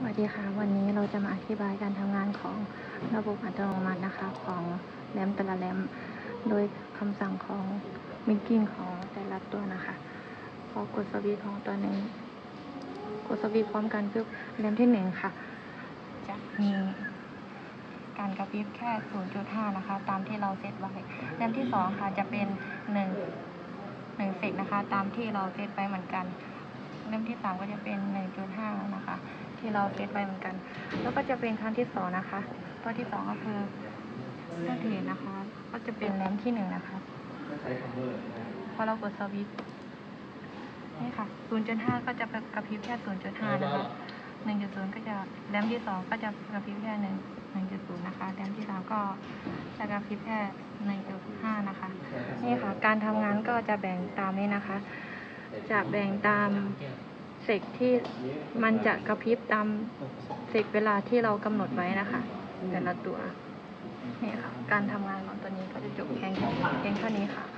สวัสดีค่ะ วันนี้เราจะมาอธิบายการทำงานของระบบอัตโนมัตินะคะ ของแรมแต่ละแรมโดยคำสั่งของมิกกิ้งของแต่ละตัวนะคะ พอกดสวิตช์ของตัวหนึ่งกดสวิตช์พร้อมกันคือแรมที่หนึ่งค่ะ จะมีการกระพริบแค่ 0.5 นะคะ ตามที่เราเซตไว้แรมที่สองค่ะจะเป็น 1 1เซกนะคะ ตามที่เราเซตไว้เหมือนกันเล่มที่สามก็จะเป็น 1.5 นะคะ ที่เราเซตไปเหมือนกัน แล้วก็จะเป็นครั้งที่สองนะคะตัวที่สองก็คือตัวที่เห็นนะคะ ก็จะเป็นแรมที่หนึ่งนะคะพอเรากดสวิตช์นี่ค่ะ 0.5 ก็จะกระพริบแค่ 0.5 นะคะ 1.0 ก็จะแรมที่สองก็จะกระพริบแค่ 1 1.0 นะคะแรมที่สามก็จะกระพริบแค่ 1.5 นะคะ นี่ค่ะ การทำงานก็จะแบ่งตามนี้นะคะ จะแบ่งตาม เซกที่มันจะกระพริบตามเซกเวลาที่เรากำหนดไว้นะคะ แต่ละตัวนี่ค่ะการทำงานของตัวนี้ก็จะจบแค่เพียงเท่านี้ค่ะขอบคุณค่ะ